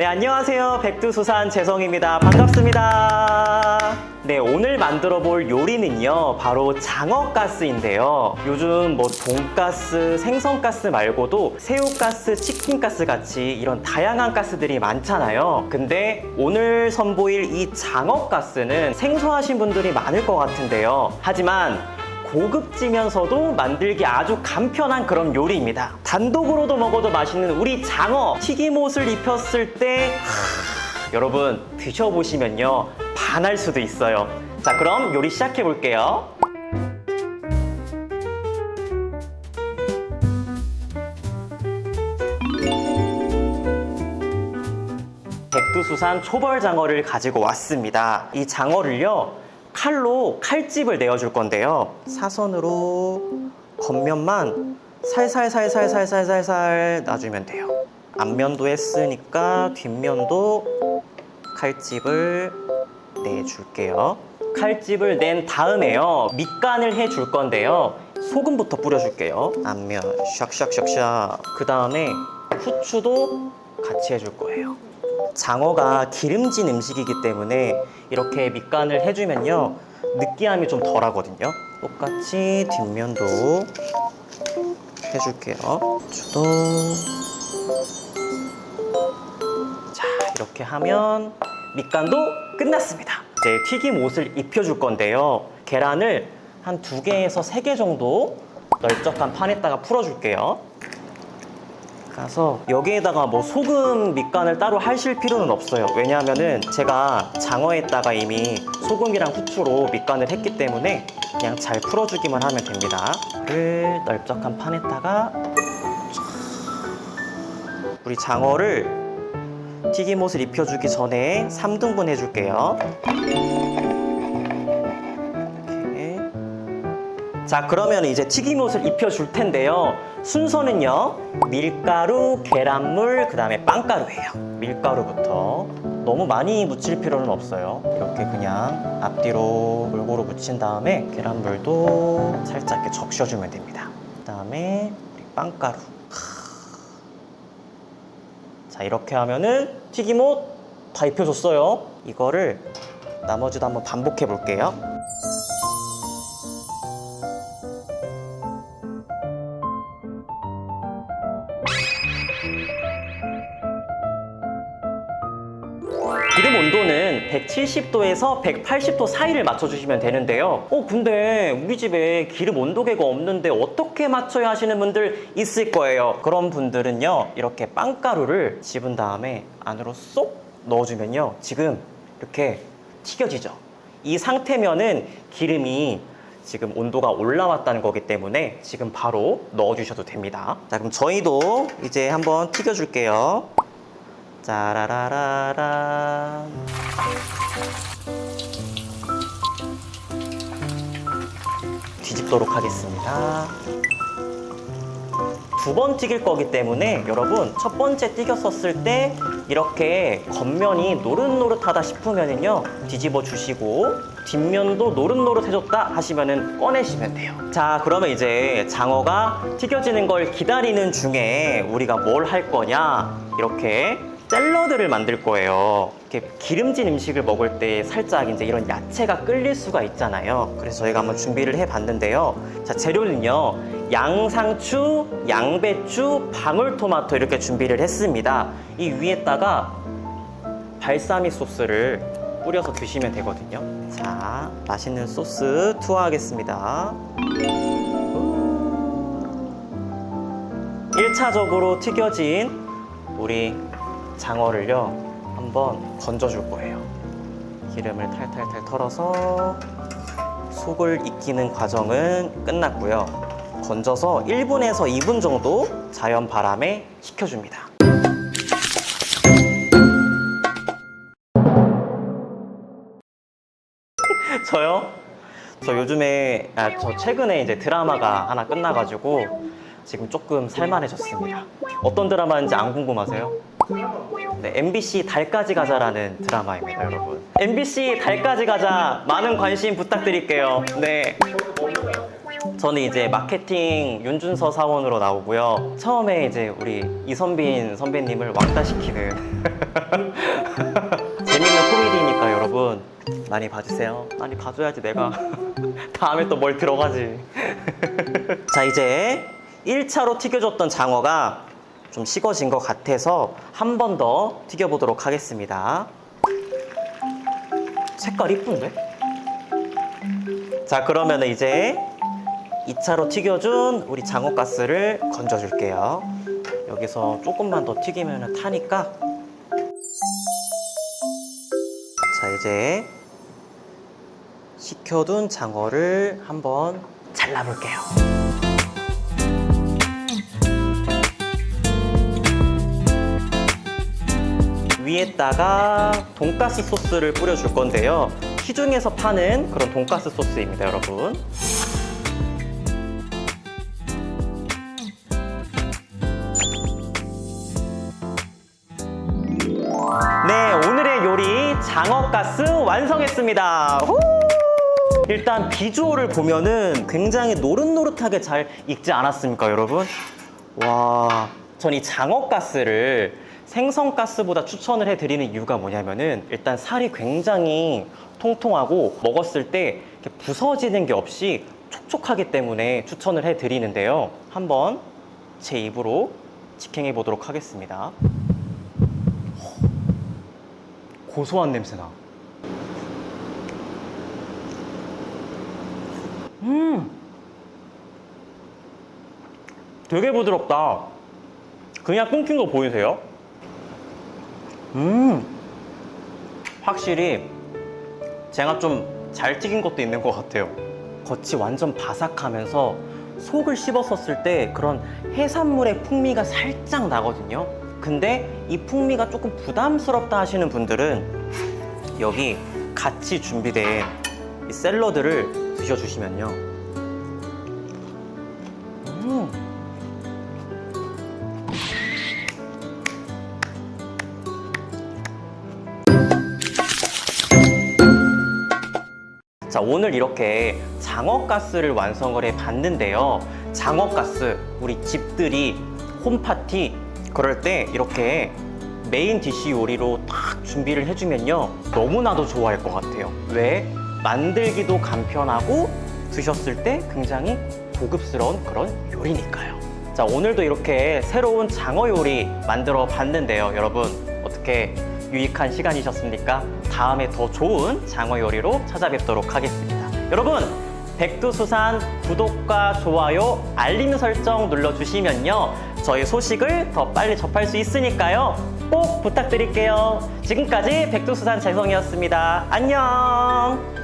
네, 안녕하세요. 백두수산 재성입니다. 반갑습니다. 네, 오늘 만들어 볼 요리는요, 바로 장어가스인데요. 요즘 뭐 돈가스, 생선가스 말고도 새우가스, 치킨가스 같이 이런 다양한 가스들이 많잖아요. 근데 오늘 선보일 이 장어가스는 생소하신 분들이 많을 것 같은데요. 하지만 고급지면서도 만들기 아주 간편한 그런 요리입니다. 단독으로도 먹어도 맛있는 우리 장어 튀김옷을 입혔을 때 하, 여러분 드셔보시면요 반할 수도 있어요. 자 그럼 요리 시작해 볼게요. 백두수산 초벌 장어를 가지고 왔습니다. 이 장어를요, 칼로 칼집을 내어줄 건데요. 사선으로 겉면만 살살살살살살살살 놔주면 돼요. 앞면도 했으니까 뒷면도 칼집을 내줄게요. 칼집을 낸 다음에요. 밑간을 해줄 건데요. 소금부터 뿌려줄게요. 앞면 샥샥샥샥. 그 다음에 후추도 같이 해줄 거예요. 장어가 기름진 음식이기 때문에 이렇게 밑간을 해주면요 느끼함이 좀 덜하거든요. 똑같이 뒷면도 해줄게요. 주도 자 이렇게 하면 밑간도 끝났습니다. 이제 튀김 옷을 입혀줄 건데요. 계란을 한 두 개에서 세 개 정도 널쩍한 판에다가 풀어줄게요 가서 여기에다가 뭐 소금 밑간을 따로 하실 필요는 없어요. 왜냐하면은 제가 장어에다가 이미 소금이랑 후추로 밑간을 했기 때문에 그냥 잘 풀어주기만 하면 됩니다. 를 넓적한 판에다가 우리 장어를 튀김옷을 입혀주기 전에 3등분 해줄게요. 자 그러면 이제 튀김옷을 입혀줄 텐데요. 순서는요. 밀가루, 계란물, 그 다음에 빵가루예요. 밀가루부터. 너무 많이 묻힐 필요는 없어요. 이렇게 그냥 앞뒤로 골고루 묻힌 다음에 계란물도 살짝 이렇게 적셔주면 됩니다. 그 다음에 우리 빵가루. 자 이렇게 하면은 튀김옷 다 입혀줬어요. 이거를 나머지도 한번 반복해 볼게요 170도에서 180도 사이를 맞춰주시면 되는데요. 어, 근데 우리 집에 기름 온도계가 없는데 어떻게 맞춰야 하시는 분들 있을 거예요. 그런 분들은요, 이렇게 빵가루를 집은 다음에 안으로 쏙 넣어주면요. 지금 이렇게 튀겨지죠. 이 상태면은 기름이 지금 온도가 올라왔다는 거기 때문에 지금 바로 넣어주셔도 됩니다. 자, 그럼 저희도 이제 한번 튀겨줄게요. 짜라라라란. 뒤집도록 하겠습니다. 두 번 튀길 거기 때문에 여러분 첫 번째 튀겼었을 때 이렇게 겉면이 노릇노릇하다 싶으면은요 뒤집어 주시고 뒷면도 노릇노릇해졌다 하시면은 꺼내시면 돼요. 자 그러면 이제 장어가 튀겨지는 걸 기다리는 중에 우리가 뭘 할 거냐 이렇게 샐러드를 만들 거예요. 이렇게 기름진 음식을 먹을 때 살짝 이제 이런 야채가 끌릴 수가 있잖아요. 그래서 저희가 한번 준비를 해 봤는데요. 자, 재료는요. 양상추, 양배추, 방울토마토 이렇게 준비를 했습니다. 이 위에다가 발사미 소스를 뿌려서 드시면 되거든요. 자, 맛있는 소스 투하하겠습니다. 1차적으로 튀겨진 우리 장어를요 한번 건져줄 거예요 기름을 탈탈탈 털어서 속을 익히는 과정은 끝났고요 건져서 1분에서 2분 정도 자연 바람에 식혀줍니다 저요? 저 요즘에 아, 저 최근에 이제 드라마가 하나 끝나가지고 지금 조금 살만해졌습니다. 어떤 드라마인지 안 궁금하세요? 네, MBC 달까지 가자라는 드라마입니다, 여러분. MBC 달까지 가자 많은 관심 부탁드릴게요. 네. 저는 이제 마케팅 윤준서 사원으로 나오고요. 처음에 이제 우리 이선빈 선배님을 왕따시키는 재밌는 코미디니까 여러분 많이 봐주세요. 많이 봐줘야지 내가 다음에 또 뭘 들어가지. 자 이제 1차로 튀겨줬던 장어가 좀 식어진 것 같아서 한 번 더 튀겨보도록 하겠습니다. 색깔 이쁜데? 자 그러면 이제 2차로 튀겨준 우리 장어가스를 건져줄게요. 여기서 조금만 더 튀기면 타니까. 자 이제 식혀둔 장어를 한번 잘라볼게요. 위에다가 돈가스 소스를 뿌려줄 건데요. 시중에서 파는 그런 돈가스 소스입니다, 여러분. 네, 오늘의 요리 장어가스 완성했습니다. 후! 일단 비주얼을 보면은 굉장히 노릇노릇하게 잘 익지 않았습니까, 여러분? 와, 전 이 장어가스를 생선가스보다 추천을 해드리는 이유가 뭐냐면은 일단 살이 굉장히 통통하고 먹었을 때 부서지는 게 없이 촉촉하기 때문에 추천을 해드리는데요. 한번 제 입으로 직행해 보도록 하겠습니다. 고소한 냄새나. 음, 되게 부드럽다. 그냥 끊긴 거 보이세요? 음, 확실히 제가 좀 잘 튀긴 것도 있는 것 같아요. 겉이 완전 바삭하면서 속을 씹었었을 때 그런 해산물의 풍미가 살짝 나거든요. 근데 이 풍미가 조금 부담스럽다 하시는 분들은 여기 같이 준비된 이 샐러드를 드셔주시면요. 자, 오늘 이렇게 장어가스를 완성을 해 봤는데요. 장어가스, 우리 집들이 홈파티, 그럴 때 이렇게 메인 디시 요리로 딱 준비를 해주면요. 너무나도 좋아할 것 같아요. 왜? 만들기도 간편하고 드셨을 때 굉장히 고급스러운 그런 요리니까요. 자, 오늘도 이렇게 새로운 장어 요리 만들어 봤는데요. 여러분, 어떻게 유익한 시간이셨습니까? 다음에 더 좋은 장어 요리로 찾아뵙도록 하겠습니다. 여러분, 백두수산 구독과 좋아요, 알림 설정 눌러주시면요. 저희 소식을 더 빨리 접할 수 있으니까요. 꼭 부탁드릴게요. 지금까지 백두수산 재성이었습니다. 안녕!